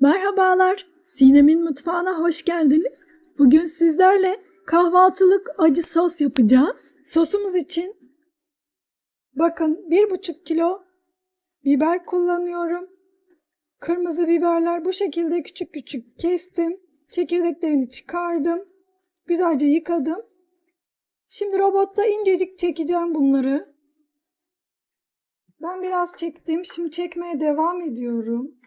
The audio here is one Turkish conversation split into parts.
Merhabalar, Sinem'in mutfağına hoş geldiniz. Bugün sizlerle kahvaltılık acı sos yapacağız. Sosumuz için bakın bir buçuk kilo biber kullanıyorum. Kırmızı biberler bu şekilde küçük küçük kestim. Çekirdeklerini çıkardım. Güzelce yıkadım. Şimdi robotta incecik çekeceğim bunları. Ben biraz çektim. Şimdi çekmeye devam ediyorum.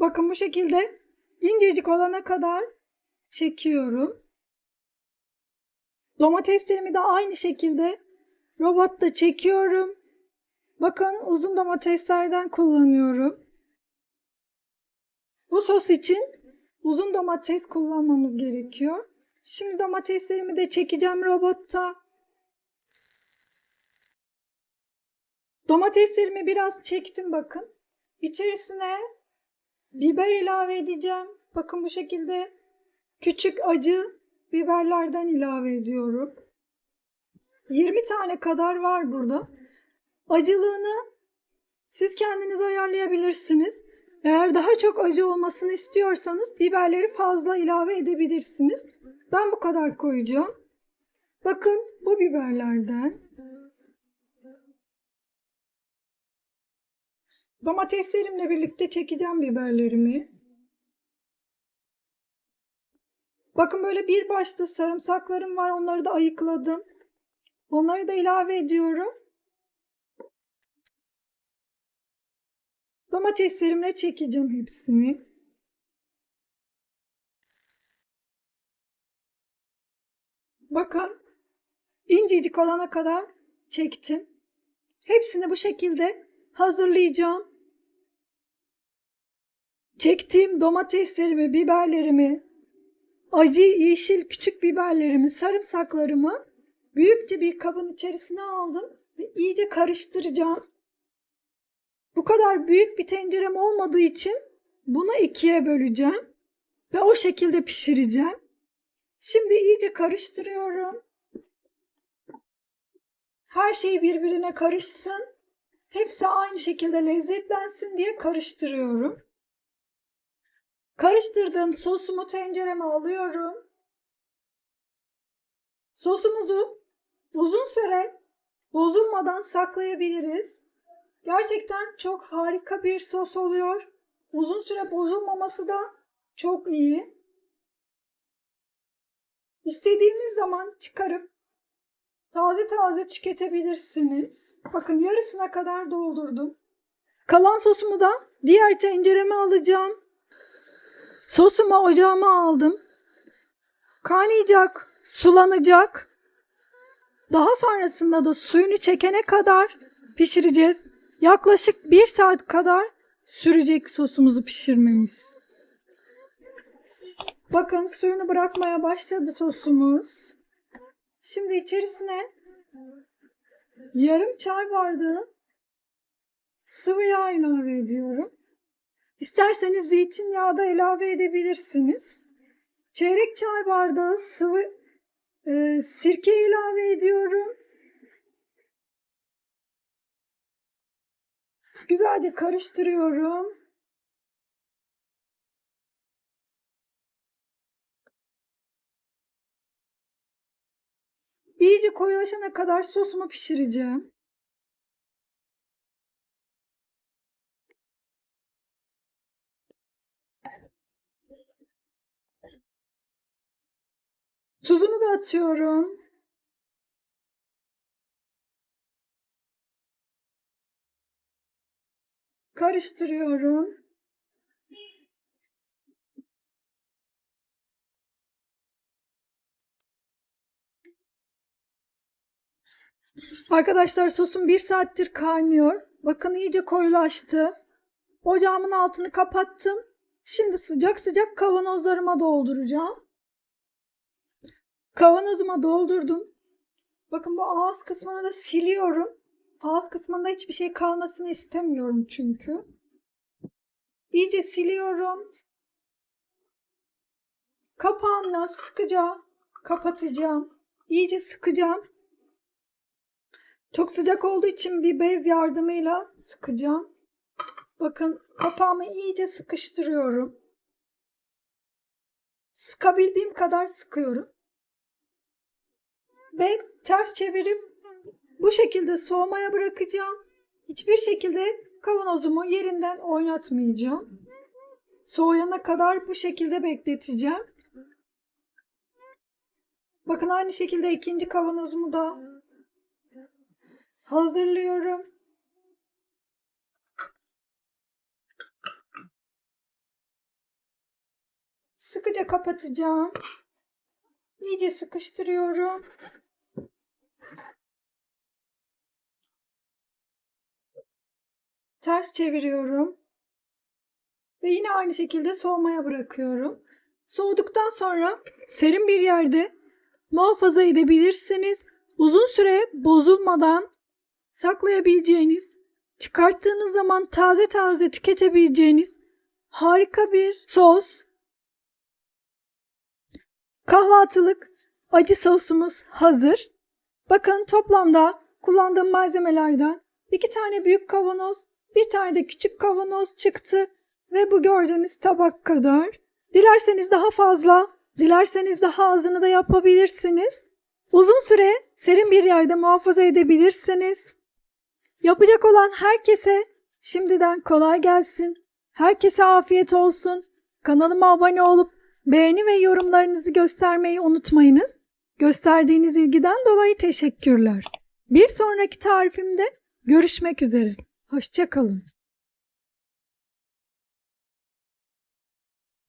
Bakın bu şekilde incecik olana kadar çekiyorum. Domateslerimi de aynı şekilde robotta çekiyorum. Bakın uzun domateslerden kullanıyorum. Bu sos için uzun domates kullanmamız gerekiyor. Şimdi domateslerimi de çekeceğim robotta. Domateslerimi biraz çektim bakın. İçerisine biber ilave edeceğim. Bakın bu şekilde küçük acı biberlerden ilave ediyorum. 20 tane kadar var burada. Acılığını siz kendiniz ayarlayabilirsiniz. Eğer daha çok acı olmasını istiyorsanız biberleri fazla ilave edebilirsiniz. Ben bu kadar koyacağım. Bakın bu biberlerden. Domateslerimle birlikte çekeceğim biberlerimi. Bakın böyle bir başta sarımsaklarım var. Onları da ayıkladım. Onları da ilave ediyorum. Domateslerimle çekeceğim hepsini. Bakın incecik olana kadar çektim. Hepsini bu şekilde hazırlayacağım. Çektiğim domateslerimi, biberlerimi, acı yeşil küçük biberlerimi, sarımsaklarımı büyükçe bir kabın içerisine aldım ve iyice karıştıracağım. Bu kadar büyük bir tencerem olmadığı için bunu ikiye böleceğim ve o şekilde pişireceğim. Şimdi iyice karıştırıyorum. Her şey birbirine karışsın. Hepsi aynı şekilde lezzetlensin diye karıştırıyorum. Karıştırdığım sosumu tencereme alıyorum. Sosumuzu uzun süre bozulmadan saklayabiliriz. Gerçekten çok harika bir sos oluyor. Uzun süre bozulmaması da çok iyi. İstediğiniz zaman çıkarıp taze taze tüketebilirsiniz. Bakın yarısına kadar doldurdum. Kalan sosumu da diğer tencereme alacağım. Sosumu ocağıma aldım. Kaynayacak, sulanacak. Daha sonrasında da suyunu çekene kadar pişireceğiz. Yaklaşık bir saat kadar sürecek sosumuzu pişirmemiz. Bakın suyunu bırakmaya başladı sosumuz. Şimdi içerisine yarım çay bardağı sıvı yağ ilave ediyorum. İsterseniz zeytinyağı da ilave edebilirsiniz. Çeyrek çay bardağı sıvı e, sirke ilave ediyorum. Güzelce karıştırıyorum. İyice koyulaşana kadar sosumu pişireceğim. Tuzunu da atıyorum. Karıştırıyorum. Arkadaşlar sosum bir saattir kaynıyor. Bakın iyice koyulaştı. Ocağımın altını kapattım. Şimdi sıcak sıcak kavanozlarıma dolduracağım. Kavanozuma doldurdum. Bakın bu ağız kısmını da siliyorum. Ağız kısmında hiçbir şey kalmasını istemiyorum çünkü. İyice siliyorum. Kapağına sıkıca kapatacağım. İyice sıkacağım. Çok sıcak olduğu için bir bez yardımıyla sıkacağım. Bakın kapağımı iyice sıkıştırıyorum. Sıkabildiğim kadar sıkıyorum. Ve ters çevirip bu şekilde soğumaya bırakacağım. Hiçbir şekilde kavanozumu yerinden oynatmayacağım. Soğuyana kadar bu şekilde bekleteceğim. Bakın aynı şekilde ikinci kavanozumu da hazırlıyorum. Sıkıca kapatacağım. İyice sıkıştırıyorum. Ters çeviriyorum. Ve yine aynı şekilde soğumaya bırakıyorum. Soğuduktan sonra serin bir yerde muhafaza edebilirsiniz. Uzun süre bozulmadan saklayabileceğiniz, çıkarttığınız zaman taze taze tüketebileceğiniz harika bir sos. Kahvaltılık acı sosumuz hazır. Bakın toplamda kullandığım malzemelerden iki tane büyük kavanoz, bir tane de küçük kavanoz çıktı ve bu gördüğünüz tabak kadar. Dilerseniz daha fazla, dilerseniz daha azını da yapabilirsiniz. Uzun süre serin bir yerde muhafaza edebilirsiniz. Yapacak olan herkese şimdiden kolay gelsin. Herkese afiyet olsun. Kanalıma abone olup beğeni ve yorumlarınızı göstermeyi unutmayınız. Gösterdiğiniz ilgiden dolayı teşekkürler. Bir sonraki tarifimde görüşmek üzere. Hoşçakalın.